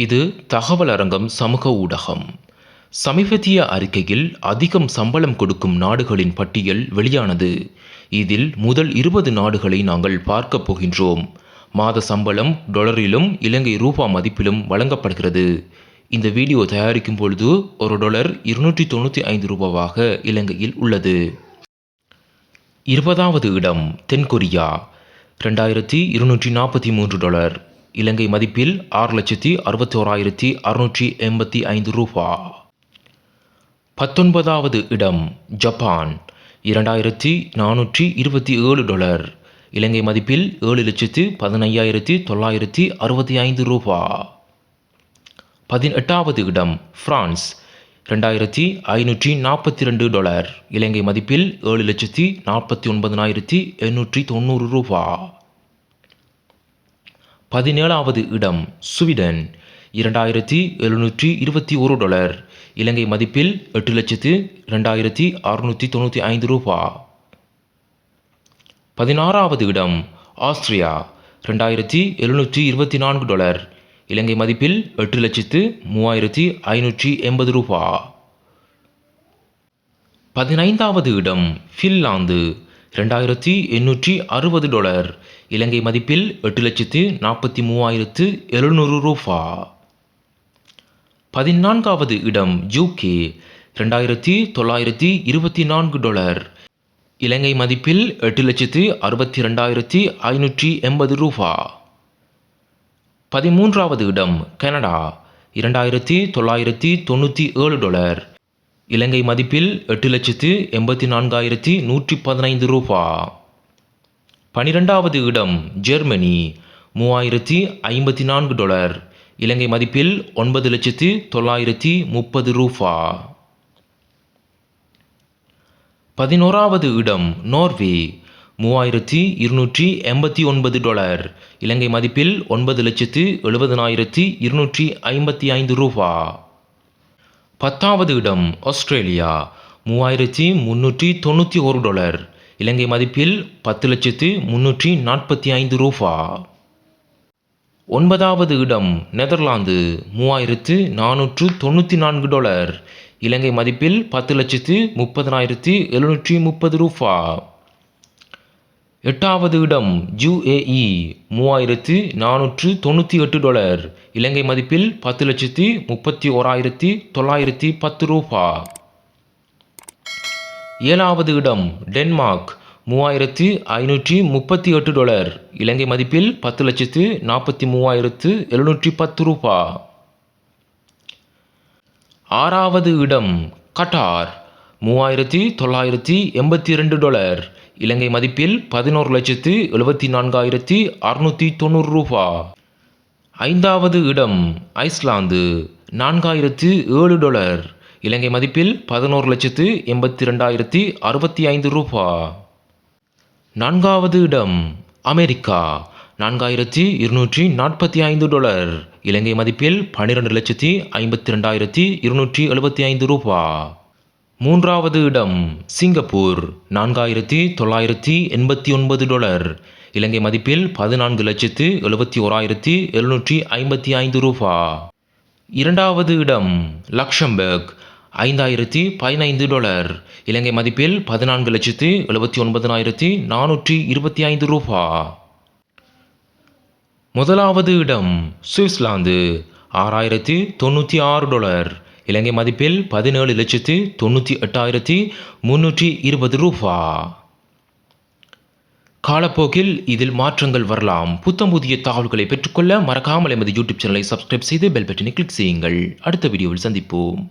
இது தகவல் அரங்கம் சமூக ஊடகம். சமீபத்திய அறிக்கையில் அதிகம் சம்பளம் கொடுக்கும் நாடுகளின் பட்டியல் வெளியானது. இதில் முதல் இருபது நாடுகளை நாங்கள் பார்க்கப் போகின்றோம். மாத சம்பளம் டொலரிலும் இலங்கை ரூபா மதிப்பிலும் வழங்கப்படுகிறது. இந்த வீடியோ தயாரிக்கும் பொழுது ஒரு டொலர் இருநூற்றி தொண்ணூற்றி ஐந்து ரூபாவாக இலங்கையில் உள்ளது. இருபதாவது இடம் தென்கொரியா. ரெண்டாயிரத்தி இருநூற்றி நாற்பத்தி மூன்று டாலர். இலங்கை மதிப்பில் ஆறு லட்சத்தி அறுபத்தோராயிரத்தி அறுநூற்றி எண்பத்தி ஐந்து ரூபா. பத்தொன்பதாவது இடம் ஜப்பான். இரண்டாயிரத்தி நானூற்றி இருபத்தி ஏழு டாலர். இலங்கை மதிப்பில் ஏழு லட்சத்து பதினையாயிரத்தி தொள்ளாயிரத்தி அறுபத்தி ஐந்து ரூபா. பதினெட்டாவது இடம் பிரான்ஸ். ரெண்டாயிரத்தி ஐநூற்றி நாற்பத்தி ரெண்டு டாலர். இலங்கை மதிப்பில் ஏழு லட்சத்தி நாற்பத்தி ஒன்பதனாயிரத்தி எண்ணூற்றி தொண்ணூறு ரூபா. பதினேழாவது இடம் சுவீடன். இரண்டாயிரத்தி எழுநூற்றி இருபத்தி ஒரு டாலர். இலங்கை மதிப்பில் எட்டு லட்சத்து ரெண்டாயிரத்தி அறுநூற்றி தொண்ணூற்றி ஐந்து ரூபா. பதினாறாவது இடம் ஆஸ்திரியா. ரெண்டாயிரத்தி எழுநூற்றி இருபத்தி நான்கு டாலர். இலங்கை மதிப்பில் எட்டு லட்சத்து மூவாயிரத்தி ஐநூற்றி எண்பது ரூபா. பதினைந்தாவது இடம் ஃபின்லாந்து. ரெண்டாயிரத்தி எண்ணூற்றி அறுபது டாலர். இலங்கை மதிப்பில் எட்டு லட்சத்து நாற்பத்தி மூவாயிரத்து எழுநூறு ரூபா. பதினான்காவது இடம் யூகே ரெண்டாயிரத்தி தொள்ளாயிரத்தி இருபத்தி நான்கு டாலர். இலங்கை மதிப்பில் எட்டு லட்சத்து அறுபத்தி ரெண்டாயிரத்தி ஐநூற்றி எண்பது ரூபா. பதிமூன்றாவது இடம் கனடா. இரண்டாயிரத்தி தொள்ளாயிரத்தி தொண்ணூற்றி ஏழு டாலர். இலங்கை மதிப்பில் எட்டு லட்சத்து எண்பத்தி நான்காயிரத்தி நூற்றி பதினைந்து ரூபா. பனிரெண்டாவது இடம் ஜெர்மனி மூவாயிரத்தி ஐம்பத்தி நான்கு டாலர். இலங்கை மதிப்பில் ஒன்பது லட்சத்து தொள்ளாயிரத்தி முப்பது ரூபா. பதினோராவது இடம் நோர்வே மூவாயிரத்தி இருநூற்றி எண்பத்தி ஒன்பது டாலர். இலங்கை மதிப்பில் ஒன்பது லட்சத்து எழுபதனாயிரத்தி இருநூற்றி ஐம்பத்தி ஐந்து ரூபா. பத்தாவது இடம் ஆஸ்திரேலியா. மூவாயிரத்தி முன்னூற்றி தொண்ணூற்றி ஒரு டாலர். இலங்கை மதிப்பில் பத்து லட்சத்து முன்னூற்றி நாற்பத்தி ஐந்து ரூபா. ஒன்பதாவது இடம் நெதர்லாந்து. மூவாயிரத்து நானூற்று தொண்ணூற்றி நான்கு டாலர். இலங்கை மதிப்பில் பத்து லட்சத்து முப்பதனாயிரத்தி எழுநூற்றி முப்பது ரூபா. எட்டாவது இடம் யுஏஇ மூவாயிரத்து நானூற்று தொண்ணூற்றி எட்டு டாலர். இலங்கை மதிப்பில் பத்து லட்சத்தி முப்பத்தி ஓராயிரத்தி தொள்ளாயிரத்தி பத்து ரூபா. ஏழாவது இடம் டென்மார்க் மூவாயிரத்து ஐநூற்றி முப்பத்தி எட்டு டாலர். இலங்கை மதிப்பில் பத்து லட்சத்து நாற்பத்தி மூவாயிரத்து எழுநூற்றி பத்து ரூபா. ஆறாவது இடம் கட்டார் மூவாயிரத்தி தொள்ளாயிரத்தி எண்பத்தி ரெண்டு டாலர். இலங்கை மதிப்பில் பதினோரு லட்சத்து எழுபத்தி நான்காயிரத்தி அறுநூற்றி தொண்ணூறு ரூபா. ஐந்தாவது இடம் ஐஸ்லாந்து நான்காயிரத்து ஏழு டாலர். இலங்கை மதிப்பில் பதினோரு லட்சத்து எண்பத்தி ரெண்டாயிரத்தி அறுபத்தி ஐந்து ரூபா. நான்காவது இடம் அமெரிக்கா நான்காயிரத்தி இருநூற்றி நாற்பத்தி ஐந்து டாலர். இலங்கை மதிப்பில் பன்னிரெண்டு லட்சத்தி ஐம்பத்தி ரெண்டாயிரத்தி இருநூற்றி எழுபத்தி ஐந்து ரூபா. மூன்றாவது இடம் சிங்கப்பூர். நான்காயிரத்தி தொள்ளாயிரத்தி எண்பத்தி ஒன்பது டாலர் இலங்கை மதிப்பில் பதினான்கு லட்சத்து எழுபத்தி ஓராயிரத்தி எழுநூற்றி ஐம்பத்தி ஐந்து ரூபா. இரண்டாவது இடம் லக்ஷம்பர்க் ஐந்தாயிரத்தி பதினைந்து டாலர் இலங்கை மதிப்பில் பதினான்கு லட்சத்து எழுபத்தி ஒன்பதனாயிரத்தி நானூற்றி இருபத்தி ஐந்து ரூபா. முதலாவது இடம் சுவிட்சர்லாந்து. ஆறாயிரத்தி தொண்ணூற்றி ஆறு டாலர் இலங்கை மதிப்பில் பதினேழு லட்சத்து தொண்ணூற்றி எட்டாயிரத்தி முன்னூற்றி இருபது ரூபா. காலப்போக்கில் இதில் மாற்றங்கள் வரலாம். புத்தம் புதிய தகவல்களை பெற்றுக்கொள்ள மறக்காமல் எமது யூடியூப் சேனலை சப்ஸ்கிரைப் செய்து பெல் பட்டனை கிளிக் செய்யுங்கள். அடுத்த வீடியோவில் சந்திப்போம்.